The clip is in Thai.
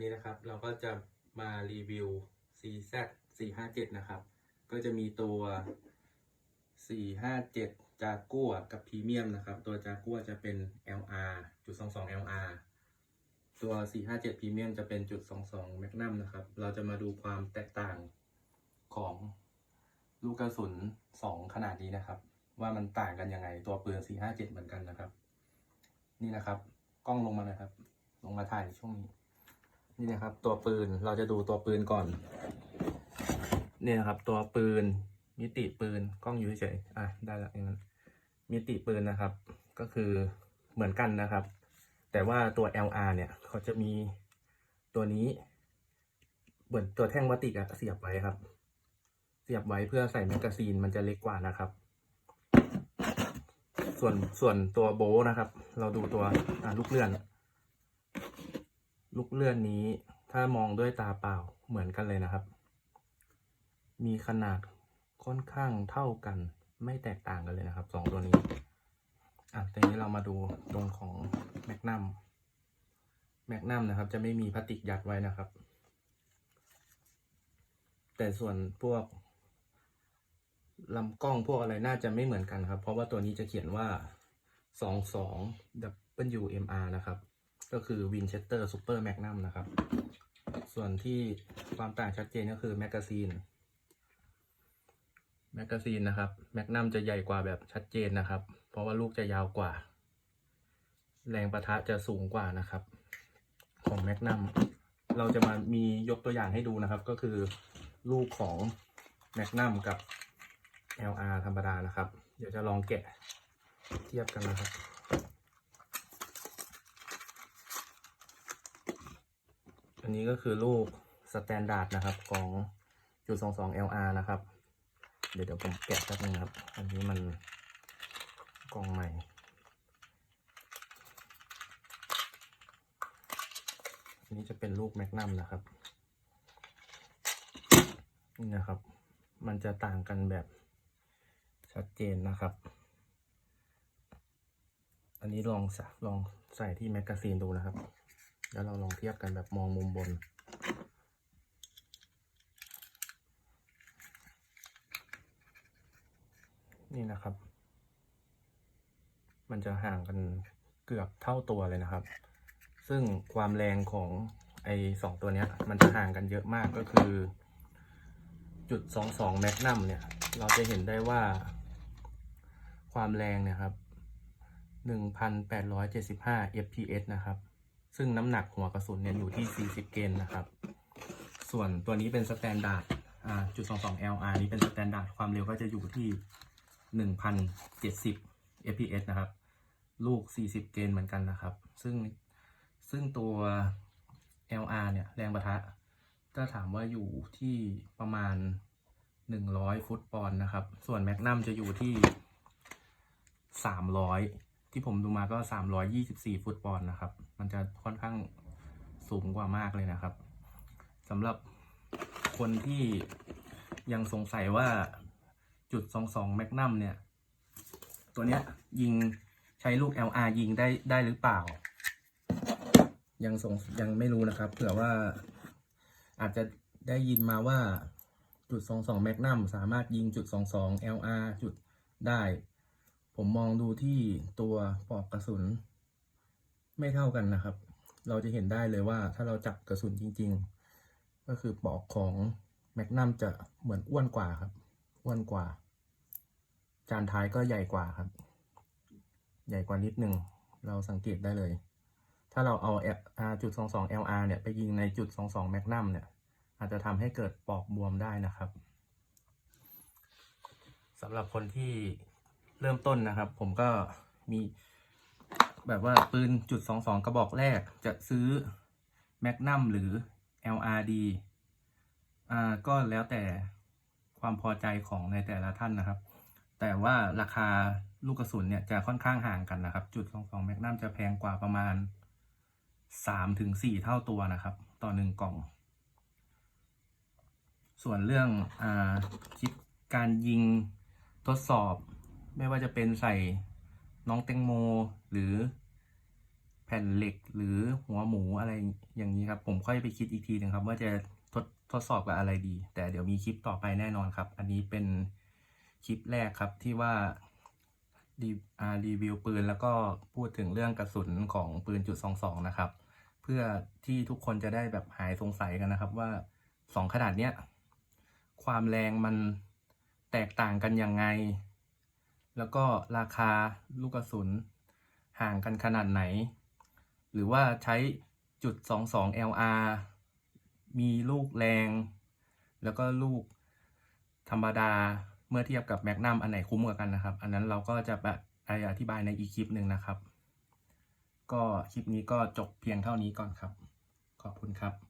นี้นะครับ เราก็จะมารีวิว CZ 457 นะครับ ก็จะมีตัว 457 จากัวกับพรีเมียมนะครับ ตัวจากัวจะเป็น LR จุด22 LR ตัว 457 พรีเมียมจะเป็นจุด22 Magnum นะครับ เราจะมาดูความแตกต่างของลูกกระสุน 2 ขนาดนี้นะครับ ว่ามันต่างกันยังไง ตัวปืน 457 เหมือนกันนะครับ นี่นะครับ กล้องลงมานะครับ ลงมาถ่ายช่วงนี้ นี่นะครับ ตัวปืนเราจะดูตัวปืนก่อนนี่นะครับ ตัวปืน มิติปืนกล้องอยู่เฉยๆอะได้แล้วอย่างนั้นมิติปืนนะครับ ก็คือเหมือนกันนะครับ แต่ว่าตัว LR เนี่ยเขาจะมีตัวนี้เหมือนตัวแท่งพลาติกอะเสียบไว้ครับ เสียบไว้เพื่อใส่แมกกาซีนมันจะเล็กกว่านะครับ ส่วนส่วนตัวโบนะครับ เราดูตัวลูกเลื่อน ลูกเลื่อนนี้ถ้ามองด้วยตาเปล่าเหมือนกันเลยนะครับ มีขนาดค่อนข้างเท่ากัน ไม่แตกต่างกันเลยนะครับสองตัวนี้อะทีนี้เรามาดูตรงของแมกนัมแมกนัมนะครับ จะไม่มีพลาสติกยัดไว้นะครับ แต่ส่วนพวกลำกล้องพวกอะไรน่าจะไม่เหมือนกันครับ เพราะว่าตัวนี้จะเขียนว่า 22 WMR นะครับ ก็คือ Winchester Super Magnum นะครับ ส่วนที่ความต่างชัดเจนก็คือแมกกาซีนแมกกาซีนนะครับแมกนัมจะใหญ่กว่าแบบชัดเจนนะครับ เพราะว่าลูกจะยาวกว่า แรงประทะจะสูงกว่านะครับ ของแมกนัมเราจะมามียกตัวอย่างให้ดูนะครับ ก็คือลูกของแมกนัมกับ LR ธรรมดานะครับ เดี๋ยวจะลองแกะเทียบกันนะครับ อันนี้ก็คือลูกสแตนดาร์ดนะครับของจุดสองสอง LR นะครับ เดี๋ยวเดี๋ยวผมแกะแป๊บนึงครับ อันนี้มันกล่องใหม่ อันนี้จะเป็นลูกแมกนัมนะครับ นี่นะครับ มันจะต่างกันแบบชัดเจนนะครับ อันนี้ลองสลองใส่ที่แมกกาซีนดูนะครับ แล้วเราลองเทียบกันแบบมองมุมบน นี่นะครับ มันจะห่างกันเกือบเท่าตัวเลยนะครับ ซึ่งความแรงของไอ้สองตัวเนี้ย มันจะห่างกันเยอะมากก็คือจุดสองสองแมกนัมเนี่ย เราจะเห็นได้ว่า ความแรงเนี่ยครับหนึ่งพันแปดร้อยเจ็ดสิบห้า fps นะครับ ซึ่งน้ำหนักหัวกระสุนเนี่ยอยู่ที่ 40 เกนนะครับ ส่วนตัวนี้เป็นสแตนดาร์ดอ่าจุด22 LR นี้เป็นสแตนดาร์ดความเร็วก็จะอยู่ที่1,070 fps นะครับ ลูก 40 เกนเหมือนกันนะครับ ซึ่งซึ่งตัว LR เนี่ย แรงประทะถ้าถามว่าอยู่ที่ประมาณ 100 ฟุตปอนด์นะครับ ส่วนแมกนัมจะอยู่ที่ 300 ที่ผมดูมาก็ 324 ฟุตบอลนะครับ มันจะค่อนข้างสูงกว่ามากเลยนะครับสำหรับคนที่ยังสงสัยว่าจุด 22 แมกนัมเนี่ย ตัวเนี้ยยิงใช้ลูก LR ยิงได้ได้หรือเปล่า ยังสงยังไม่รู้นะครับ เผื่อว่าอาจจะได้ยินมาว่าจุด 22 แมกนัมสามารถยิงจุด 22 LR จุดได้ ผมมองดูที่ตัวปลอกกระสุน ไม่เท่ากันนะครับ เราจะเห็นได้เลยว่าถ้าเราจับกระสุนจริง ๆ ก็คือปลอกของแมกนัมจะเหมือนอ้วนกว่าครับ อ้วนกว่า จานท้ายก็ใหญ่กว่าครับ ใหญ่กว่านิดหนึ่ง เราสังเกตได้เลย ถ้าเราเอาจุด22 LR เนี่ย ไปยิงในจุด22 Magnum เนี่ย อาจจะทำให้เกิดปอกบวมได้นะครับสำหรับคนที่ เริ่มต้นนะครับ ผมก็มีแบบว่าปืนจุดสองสองกระบอกแรกจะซื้อแมกนัมหรือ LRD อ่าก็แล้วแต่ความพอใจของในแต่ละท่านนะครับ แต่ว่าราคาลูกกระสุนเนี่ยจะค่อนข้างห่างกันนะครับ จุดสองสองแมกนัมจะแพงกว่าประมาณสามถึงสี่เท่าตัวนะครับ ต่อหนึ่งกล่อง ส่วนเรื่องอาคลิปการยิงทดสอบ ไม่ว่าจะเป็นใส่น้องแตงโม หรือแผ่นเหล็กหรือหัวหมูอะไรอย่างนี้ครับ ผมค่อยไปคิดอีกทีหนึ่งครับ ว่าจะทดทดสอบกับอะไรดี แต่เดี๋ยวมีคลิปต่อไปแน่นอนครับ อันนี้เป็นคลิปแรกครับที่ว่ารีอ่ารีวิวปืนแล้วก็พูดถึงเรื่องกระสุนของปืนจุดสองสองนะครับ เพื่อที่ทุกคนจะได้แบบหายสงสัยกันนะครับว่าสองขนาดเนี้ยความแรงมันแตกต่างกันยังไง แล้วก็ราคาลูกกระสุนห่างกันขนาดไหน หรือว่าใช้จุดสองสอง LR มีลูกแรง แล้วก็ลูกธรรมดาเมื่อเทียบกับแมกนัมอันไหนคุ้มกว่ากันนะครับ อันนั้นเราก็จะแบบอธิบายในอีกคลิปหนึ่งนะครับ ก็คลิปนี้ก็จบเพียงเท่านี้ก่อนครับ ขอบคุณครับ